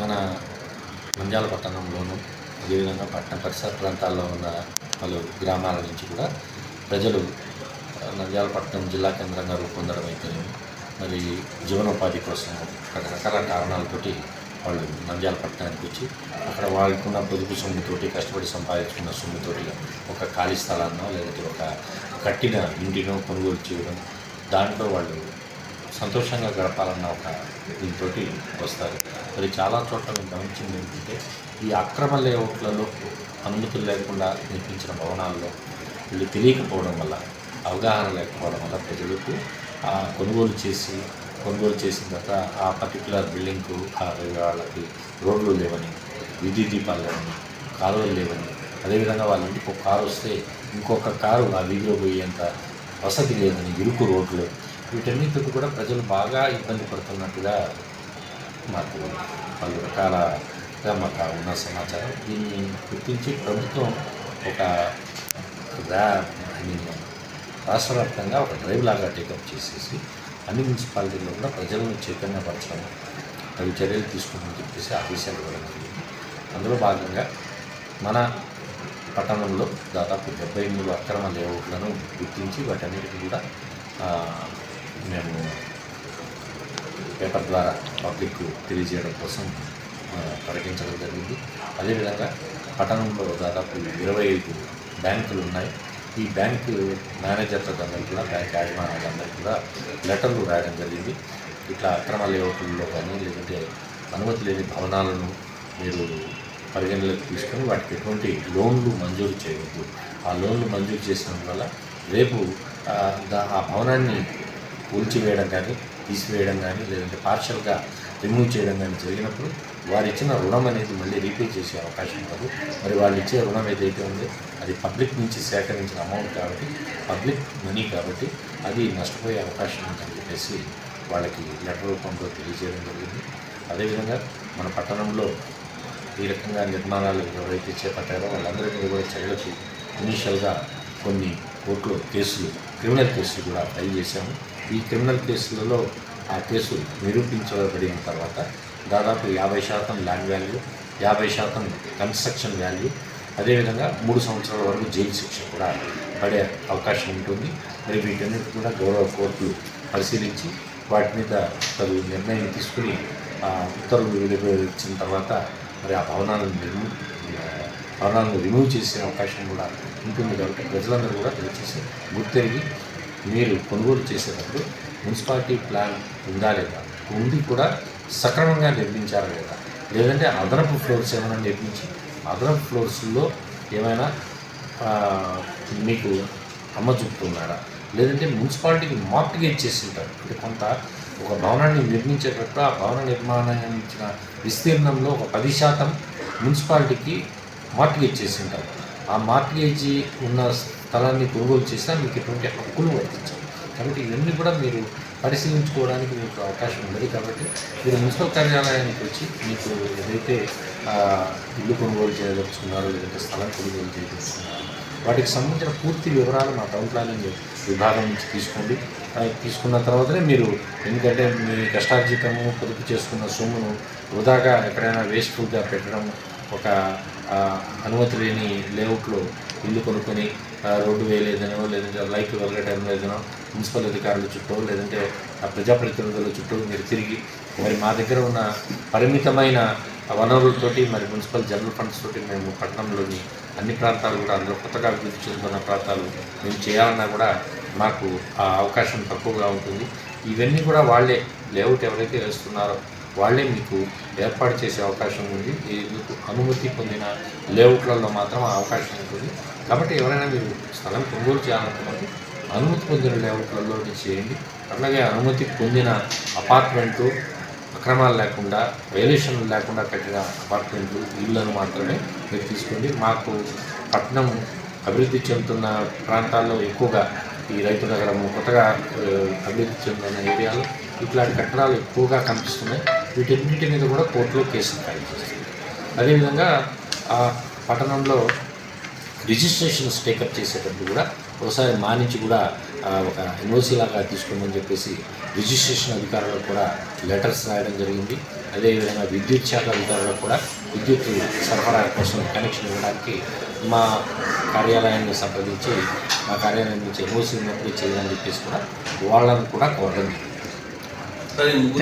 మన నంద్యాల పట్టణంలోను అదేవిధంగా పట్టణ పరిసర ప్రాంతాల్లో ఉన్న పలు గ్రామాల నుంచి కూడా ప్రజలు నంద్యాలపట్నం నంద్యాల పట్టణం జిల్లా కేంద్రంగా రూపొందడం అయితే మరి జీవనోపాధి కోసం రకరకాల కారణాలతోటి వాళ్ళు నంద్యాల పట్టణానికి వచ్చి అక్కడ వాళ్ళకున్న పొదుపు సొమ్ముతోటి కష్టపడి సంపాదించుకున్న సొమ్ముతోటి ఒక ఖాళీ స్థలాన్నో లేదంటే ఒక కట్టిన ఇంటినో కొనుగోలు చేయడం దాంట్లో వాళ్ళు సంతోషంగా గడపాలన్న ఒక దీంతో వస్తారు. మరి చాలా చోట్ల మేము గమనించింది ఏంటంటే ఈ అక్రమ లేఅవుట్లలో అనుమతులు లేకుండా నిర్మించిన భవనాల్లో వీళ్ళు తెలియకపోవడం వల్ల అవగాహన లేకపోవడం వల్ల ప్రజలకు కొనుగోలు చేసి కొనుగోలు చేసిన తర్వాత ఆ పర్టికులర్ బిల్డింగ్కు ఆ వాళ్ళకి రోడ్లు లేవని విద్యుత్ దీపాలు లేవని కాలువలు లేవని అదేవిధంగా వాళ్ళ ఇంటికి ఒక కారు వస్తే ఇంకొక కారు ఆ వీధిలో పోయేంత వసతి లేదని ఇరుకు రోడ్లు వీటన్నిటితో కూడా ప్రజలు బాగా ఇబ్బంది పడుతున్నట్టుగా మాకు పలు రకాలగా మాకు ఉన్న సమాచారం. దీన్ని గుర్తించి ప్రభుత్వం ఒక రాష్ట్ర వ్యాప్తంగా ఒక డ్రైవ్ లాగా టేకప్ చేసేసి అన్ని మున్సిపాలిటీల్లో కూడా ప్రజలను చైతన్యపరచడం అవి చర్యలు తీసుకుంటామని చెప్పేసి ఆదేశాలు ఇవ్వడం జరిగింది. అందులో భాగంగా మన పట్టణంలో దాదాపు డెబ్బై మూడు అక్రమ లేఅవుట్లను గుర్తించి వాటన్నిటిని కూడా మేము పేపర్ ద్వారా పబ్లిక్ తెలియజేయడం కోసం ప్రకటించడం జరిగింది. అదేవిధంగా పట్టణంలో దాదాపు ఇరవై ఐదు బ్యాంకులు ఉన్నాయి. ఈ బ్యాంకు మేనేజర్లందరూ కూడా బ్యాంక్ యాజమాన్యాలందరూ కూడా లెటర్లు రాయడం జరిగింది. ఇట్లా అక్రమ లేఅవుట్లలో కానీ లేదంటే అనుమతి లేని భవనాలను మీరు పరిగణలోకి తీసుకొని వాటికి ఎటువంటి లోన్లు మంజూరు చేయవద్దు. ఆ లోన్లు మంజూరు చేసిన వల్ల రేపు ఆ భవనాన్ని కూల్చివేయడం కానీ తీసివేయడం కానీ లేదంటే పార్షల్గా రిమూవ్ చేయడం కానీ జరిగినప్పుడు వారు ఇచ్చిన రుణం అనేది మళ్ళీ రీపే చేసే అవకాశం ఉండదు. మరి వాళ్ళు ఇచ్చే రుణం ఏదైతే ఉందో అది పబ్లిక్ నుంచి సేకరించిన అమౌంట్ కాబట్టి పబ్లిక్ మనీ కాబట్టి అది నష్టపోయే అవకాశం ఉందని చెప్పేసి వాళ్ళకి లెటర్ రూపంలో తెలియజేయడం జరిగింది. అదేవిధంగా మన పట్టణంలో ఈ రకంగా నిర్మాణాలు ఎవరైతే చేపట్టారో వాళ్ళందరి మీద కూడా చర్యలకు ఇనీషియల్గా కొన్ని కోర్టులో కేసులు క్రిమినల్ కేసులు కూడా ఫైల్ చేశాము. ఈ క్రిమినల్ కేసులలో ఆ కేసు నిరూపించబడిన తర్వాత దాదాపు యాభై శాతం ల్యాండ్ వాల్యూ యాభై శాతం కన్స్ట్రక్షన్ వాల్యూ అదేవిధంగా మూడు సంవత్సరాల వరకు జైలు శిక్ష కూడా పడే అవకాశం ఉంటుంది. మరి వీటన్నిటి కూడా గౌరవ కోర్టులు పరిశీలించి వాటి మీద తగు నిర్ణయం తీసుకుని ఉత్తర్వులు ఇచ్చిన తర్వాత మరి ఆ భవనాలను నిర్మూ భవనాలను రిమూవ్ చేసే అవకాశం కూడా ఉంటుంది కాబట్టి ప్రజలందరూ కూడా దయచేసి గుర్తెరిగి మీరు కొనుగోలు చేసేటప్పుడు మున్సిపాలిటీ ప్లాన్ ఉందా లేదా? ఉండి కూడా సక్రమంగా నిర్మించారా లేదా? లేదంటే అదనపు ఫ్లోర్స్ ఏమైనా నిర్మించి అదనపు ఫ్లోర్స్లో ఏమైనా మీకు అమ్మ చూపుతున్నారా లేదంటే మున్సిపాలిటీకి మార్టిగేజ్ చేసి ఉంటారు అంటే కొంత ఒక భవనాన్ని నిర్మించేటప్పుడు ఆ భవన నిర్మాణించిన విస్తీర్ణంలో ఒక పది శాతం మున్సిపాలిటీకి మార్టిగేజ్ చేసి ఉంటారు ఆ మార్టిగేజ్ ఉన్న స్థలాన్ని కొనుగోలు చేసినా మీకు ఎటువంటి హక్కులు వర్తించాలి కాబట్టి ఇవన్నీ కూడా మీరు పరిశీలించుకోవడానికి మీకు అవకాశం ఉంది కాబట్టి మీరు మున్సిపల్ కార్యాలయానికి వచ్చి మీకు ఏదైతే ఇల్లు కొనుగోలు చేయదలుచుకున్నారో లేదంటే స్థలం కొనుగోలు చేయదలుచుకున్నారో వాటికి సంబంధించిన పూర్తి వివరాలు మా టౌన్ ప్లానింగ్ విభాగం నుంచి తీసుకోండి. తీసుకున్న తర్వాతనే మీరు ఎందుకంటే మీ కష్టార్జితము పొదుపు చేసుకున్న సొమ్మును వృధాగా ఎక్కడైనా వేస్ట్ఫుల్గా పెట్టడం ఒక అనుమతి లేని లేఅవుట్లో ఇల్లు కొనుక్కొని రోడ్డు వేయలేదనో లేదంటే లైట్లు వెళ్ళటం లేదనో మున్సిపల్ అధికారుల చుట్టూ లేదంటే ఆ ప్రజాప్రతినిధుల చుట్టూ మీరు తిరిగి మరి మా దగ్గర ఉన్న పరిమితమైన వనరులతోటి మరి మున్సిపల్ జనరల్ ఫండ్స్ తోటి మేము పట్టణంలోని అన్ని ప్రాంతాలు కూడా అందులో కొత్తగా అభివృద్ధి చెందుతున్న ప్రాంతాలు మేము చేయాలన్నా కూడా మాకు ఆ అవకాశం తక్కువగా ఉంటుంది. ఇవన్నీ కూడా వాళ్ళే లేఅవుట్ ఎవరైతే వేస్తున్నారో వాళ్ళే మీకు ఏర్పాటు చేసే అవకాశం ఉంది. మీకు అనుమతి పొందిన లేఅవుట్లలో మాత్రం ఆ అవకాశం ఉంటుంది. కాబట్టి ఎవరైనా మీరు స్థలం కొనుగోలు చేయాలనుకున్నప్పుడు అనుమతి పొందిన లేఅవుట్లలో చేయండి. అట్లాగే అనుమతి పొందిన అపార్ట్మెంట్లు అక్రమాలు లేకుండా వైలేషన్లు లేకుండా కట్టిన అపార్ట్మెంట్లు ఇళ్ళను మాత్రమే మీరు తీసుకోండి. మాకు పట్టణం అభివృద్ధి చెందుతున్న ప్రాంతాల్లో ఎక్కువగా ఈ రైతు నగరము కొత్తగా అభివృద్ధి చెందుతున్న ఏరియాలో ఇట్లాంటి కట్టడాలు ఎక్కువగా కనిపిస్తున్నాయి. వీటన్నిటి మీద కూడా కోర్టులో కేసులు ఫైల్ చేస్తుంది అదేవిధంగా ఆ పట్టణంలో రిజిస్ట్రేషన్స్ టేకప్ చేసేటప్పుడు కూడా ఒకసారి మానించి కూడా ఒక ఎన్ఓసీ లాగా తీసుకోమని చెప్పేసి రిజిస్ట్రేషన్ అధికారులకు కూడా లెటర్స్ రాయడం జరిగింది అదేవిధంగా విద్యుత్ శాఖ అధికారులకు కూడా విద్యుత్ సరఫరా కోసం కనెక్షన్ ఇవ్వడానికి మా కార్యాలయాన్ని సంప్రదించి మా కార్యాలయం నుంచి ఎన్ఓసీ ఉన్నప్పుడు చేయాలని చెప్పేసి కూడా వాళ్ళని కూడా కోరడం జరిగింది.